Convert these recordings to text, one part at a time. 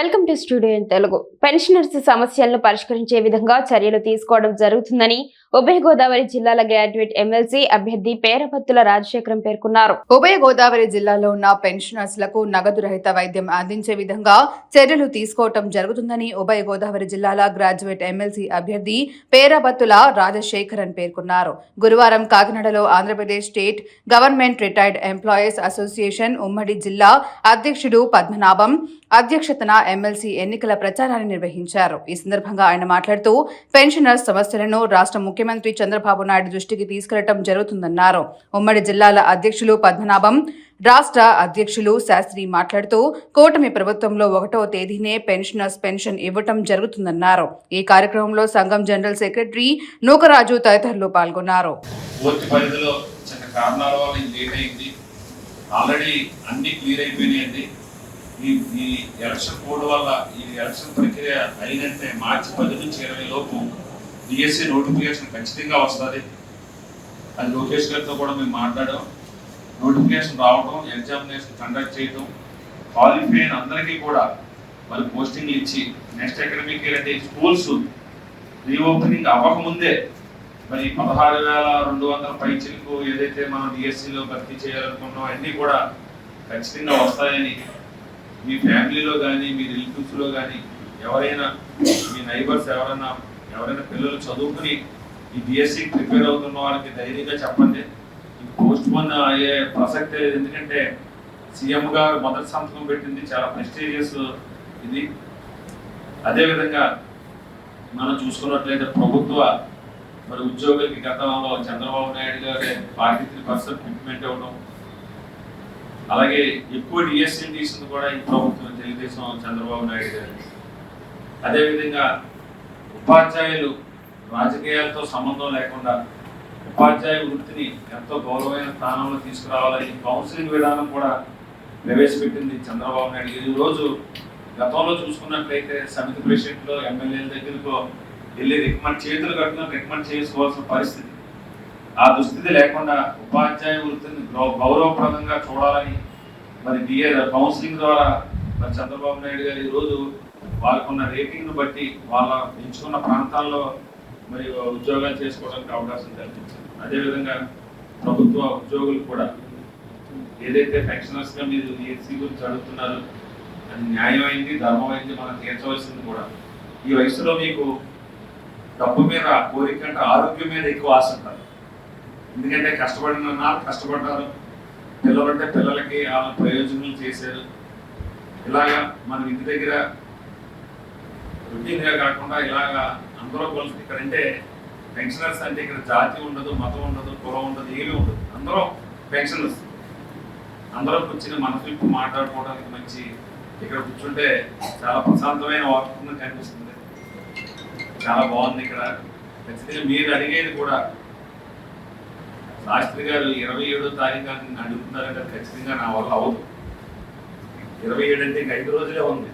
Welcome to studio in Telugu. Pensioners సమస్యలను పరిష్కరించే విధంగా చర్యలు తీసుకోవడం జరుగుతుందని ఉభయ గోదావరి జిల్లాల గ్రాడ్యుయేట్ ఎమ్మెల్సీ అభ్యర్థి పేరపత్తుల రాజశేఖరం పేర్కొన్నారు. ఉభయ గోదావరి జిల్లాలో ఉన్న పెన్షనర్స్లకు నగదు రహిత వైద్యం అందించే విధంగా చర్యలు తీసుకోవటం జరుగుతుందని ఉభయ గోదావరి జిల్లాల గ్రాడ్యుయేట్ ఎమ్మెల్సీ అభ్యర్థి పేరపత్తుల రాజశేఖరన్ పేర్కొన్నారు. గురువారం కాకినాడలో Andhra Pradesh state government retired employees association ఉమ్మడి జిల్లా అధ్యక్షుడు పద్మనాభం అధ్యక్షతన ఎమ్మెల్సీ ఎన్నికల ప్రచారాన్ని నిర్వహించారు. ఈ సందర్భంగా ఆయన మాట్లాడుతూ పెన్షనర్స్ సమస్యలను రాష్ట్ర ముఖ్యమంత్రి చంద్రబాబు నాయుడు దృష్టికి తీసుకెళ్ళడం జరుగుతుందన్నారు. ఉమ్మడి జిల్లాల అధ్యక్షులు పద్మనాభం రాష్ట్ర అధ్యక్షులు శాస్త్రి మాట్లాడుతూ కూటమి ప్రభుత్వంలో ఒకటో తేదీనే పెన్షనర్స్ పెన్షన్ ఇవ్వటం జరుగుతుందన్నారు. ఈ కార్యక్రమంలో సంఘం జనరల్ సెక్రటరీ నూకరాజు తదితరులు పాల్గొన్నారు. ఆల్రెడీ అన్ని క్లియర్ అయిపోయినాయండి. ఈ ఈ ఎలక్షన్ కోడ్ వల్ల ఈ ఎలక్షన్ ప్రక్రియ అయినట్టే మార్చి పది నుంచి ఇరవై లోపు డిఎస్సి నోటిఫికేషన్ ఖచ్చితంగా వస్తుంది. అది లోకేష్ గారితో కూడా మేము మాట్లాడాం. నోటిఫికేషన్ రావడం ఎగ్జామినేషన్ కండక్ట్ చేయడం క్వాలిఫై అయిన అందరికీ కూడా మరి పోస్టింగ్లు ఇచ్చి నెక్స్ట్ అకాడమిక్ ఇయర్ అంటే స్కూల్స్ రీఓపెనింగ్ అవ్వకముందే మరి పదహారు వేల రెండు వందల పైచిలకు ఏదైతే మనం డిఎస్సిలో భర్తీ చేయాలనుకున్నాం అన్నీ కూడా ఖచ్చితంగా వస్తాయని మీ ఫ్యామిలీలో కానీ మీ రిలేటివ్స్లో కానీ ఎవరైనా మీ నైబర్స్ ఎవరైనా ఎవరైనా పిల్లలు చదువుకుని ఈ డిఎస్సి ప్రిపేర్ అవుతున్న వాళ్ళకి ధైర్యంగా చెప్పండి. ఇది పోస్ట్ పోన్ అయ్యే ప్రసక్తి లేదు. ఎందుకంటే సీఎం గారు మొదటి సంతకం పెట్టింది. చాలా ప్రెస్టీజియస్ ఇది. అదేవిధంగా మనం చూసుకున్నట్లయితే ప్రభుత్వ మరి ఉద్యోగులకి గతంలో చంద్రబాబు నాయుడు గారి పార్టీ త్రీ పర్సెంట్ ఇంప్లిమెంట్ అవ్వడం అలాగే ఎక్కువ డిఎస్సీ తీసింది కూడా ఈ ప్రభుత్వం తెలుగుదేశం చంద్రబాబు నాయుడు గారు. అదేవిధంగా ఉపాధ్యాయులు రాజకీయాలతో సంబంధం లేకుండా ఉపాధ్యాయ వృత్తిని ఎంతో గౌరవమైన స్థానంలో తీసుకురావాలని కౌన్సిలింగ్ విధానం కూడా ప్రవేశపెట్టింది చంద్రబాబు నాయుడు ఈ రోజు గతంలో చూసుకున్నట్లయితే సమితి ప్రెసిడెంట్లో ఎమ్మెల్యేల దగ్గరకు వెళ్ళి రికమెండ్ చేతులు కట్టుకుని రికమెండ్ చేసుకోవాల్సిన పరిస్థితి. ఆ దుస్థితి లేకుండా ఉపాధ్యాయ వృత్తిని గౌ- గౌరవప్రదంగా చూడాలని మరి డిఏ కౌన్సిలింగ్ ద్వారా మరి చంద్రబాబు నాయుడు గారు ఈరోజు వాళ్ళకున్న రేటింగ్ను బట్టి వాళ్ళ ఎంచుకున్న ప్రాంతాల్లో మరి ఉద్యోగాలు చేసుకోవడానికి అవకాశం కల్పించింది అదేవిధంగా ప్రభుత్వ ఉద్యోగులు కూడా ఏదైతే పెన్షనర్స్గా మీరు ఏసీ గురించి అడుగుతున్నారో అది న్యాయమైంది ధర్మమైంది మనం తీర్చవలసింది కూడా. ఈ వయసులో మీకు డబ్బు మీద కోరిక కంటే ఆరోగ్యం మీద ఎక్కువ ఆశ ఉంటారు ఎందుకంటే కష్టపడిన కష్టపడ్డారు. పిల్లలుంటే పిల్లలకి వాళ్ళ ప్రయోజనాలు చేశారు. ఇలాగా మనం ఇంటి దగ్గర రొటీన్గా కాకుండా ఇలాగా అందరూ కలిసి ఇక్కడ అంటే పెన్షనర్స్ అంటే ఇక్కడ జాతి ఉండదు మతం ఉండదు కులం ఉండదు ఏమీ ఉండదు. అందరూ పెన్షనర్స్. అందరూ కూర్చుని మనసులు మాట్లాడుకోవడానికి మంచి ఇక్కడ కూర్చుంటే చాలా ప్రశాంతమైన వాతావరణం కనిపిస్తుంది. చాలా బాగుంది ఇక్కడ. ఖచ్చితంగా మీరు అడిగేది కూడా శాస్త్రి గారు ఇరవై ఏడో తారీఖు అని అడుగుతున్నారంటే ఖచ్చితంగా నా వల్ల అవ్వదు. ఇరవై ఏడు అంటే ఇంకా ఐదు రోజులే ఉంది.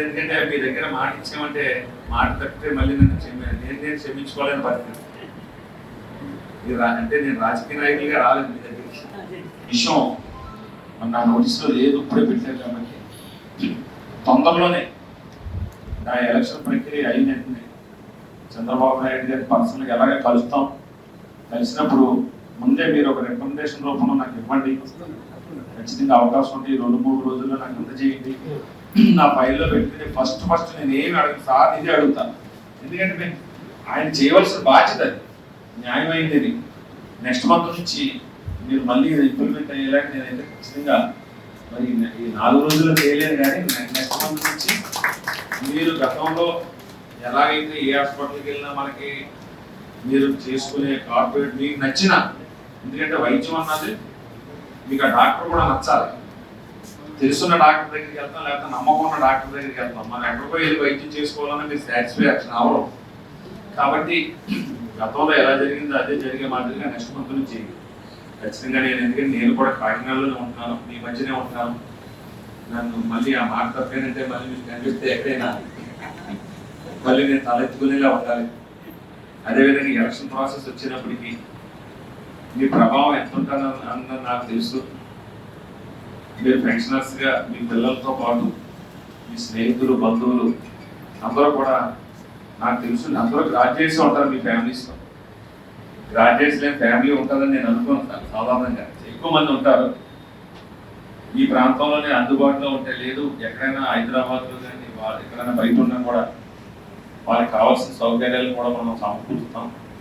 ఎందుకంటే మీ దగ్గర మాట ఇచ్చామంటే మాట తప్పితే మళ్ళీ నన్ను నేను నేను క్షమించుకోలేని పరిస్థితి. అంటే నేను రాజకీయ నాయకులుగా రాలేదు మీ దగ్గరికి. విషయం నా నోటీస్లో లేదు ఇప్పుడే పెట్టారు కాబట్టి. తొందరలోనే నా ఎలక్షన్ ప్రక్రియ అయిన వెంటనే చంద్రబాబు నాయుడు గారి పర్సనల్గా ఎలాగే కలుస్తాం? కలిసినప్పుడు ముందే మీరు ఒక రికమెండేషన్ రూపంలో నాకు ఇవ్వండి. ఖచ్చితంగా అవకాశం ఉంటే రెండు మూడు రోజుల్లో నాకు అందజేయండి. నా ఫైల్లో పెట్టి ఫస్ట్ ఫస్ట్ నేను ఏమి అడుగు సార్ ఇదే అడుగుతాను ఎందుకంటే నేను ఆయన చేయవలసిన బాధ్యత అది. న్యాయమైంది ఇది నెక్స్ట్ మంత్ నుంచి మీరు మళ్ళీ ఇంప్లిమెంట్ అయ్యేలాగా నేనైతే ఖచ్చితంగా మరి ఈ నాలుగు రోజుల్లో చేయలేను కానీ నెక్స్ట్ మంత్ నుంచి మీరు గతంలో ఎలాగైతే ఏ హాస్పిటల్కి వెళ్ళినా మనకి మీరు చేసుకునే కార్పొరేట్ మీకు నచ్చిన ఎందుకంటే వైద్యం అన్నది మీకు ఆ డాక్టర్ కూడా నచ్చాలి. తెలుసున్న డాక్టర్ దగ్గరికి వెళ్తాం లేకపోతే నమ్మకం ఉన్న డాక్టర్ దగ్గరికి వెళ్తాం. మనం ఎక్కడికో వెళ్ళి వైద్యం చేసుకోవాలని మీరు సాటిస్ఫాక్షన్ అవడం కాబట్టి గతంలో ఎలా జరిగిందో అదే జరిగే మాదిరిగా నెక్స్ట్ మంత్ నుంచి ఖచ్చితంగా నేను ఎందుకంటే నేను కూడా కాకినాడలోనే ఉంటున్నాను మీ మధ్యనే ఉంటున్నాను. నన్ను మళ్ళీ ఆ మాట తప్పేనంటే మళ్ళీ మీకు కనిపిస్తే ఎక్కడైనా మళ్ళీ నేను తలెత్తుకునేలా ఉండాలి. అదేవిధంగా ఎలక్షన్ ప్రాసెస్ వచ్చినప్పటికీ మీ ప్రభావం ఎంత ఉంటుందో అన్న నాకు తెలుసు. మీరు పెన్షనర్స్గా మీ పిల్లలతో పాటు మీ స్నేహితులు బంధువులు అందరూ కూడా నాకు తెలుసు. అందరూ గ్రాడ్యుయేట్స్ ఉంటారు మీ ఫ్యామిలీస్లో గ్రాడ్యుయేట్స్ లేని ఫ్యామిలీ ఉంటుందని నేను అనుకుంటాను సాధారణంగా. ఎక్కువ మంది ఉంటారు. ఈ ప్రాంతంలోనే అందుబాటులో ఉంటే లేదు. ఎక్కడైనా హైదరాబాద్లో కానీ వాళ్ళు ఎక్కడైనా బయట ఉన్నా కూడా వారికి కావాల్సిన సౌకర్యాలు కూడా మనం సమకూరుస్తాం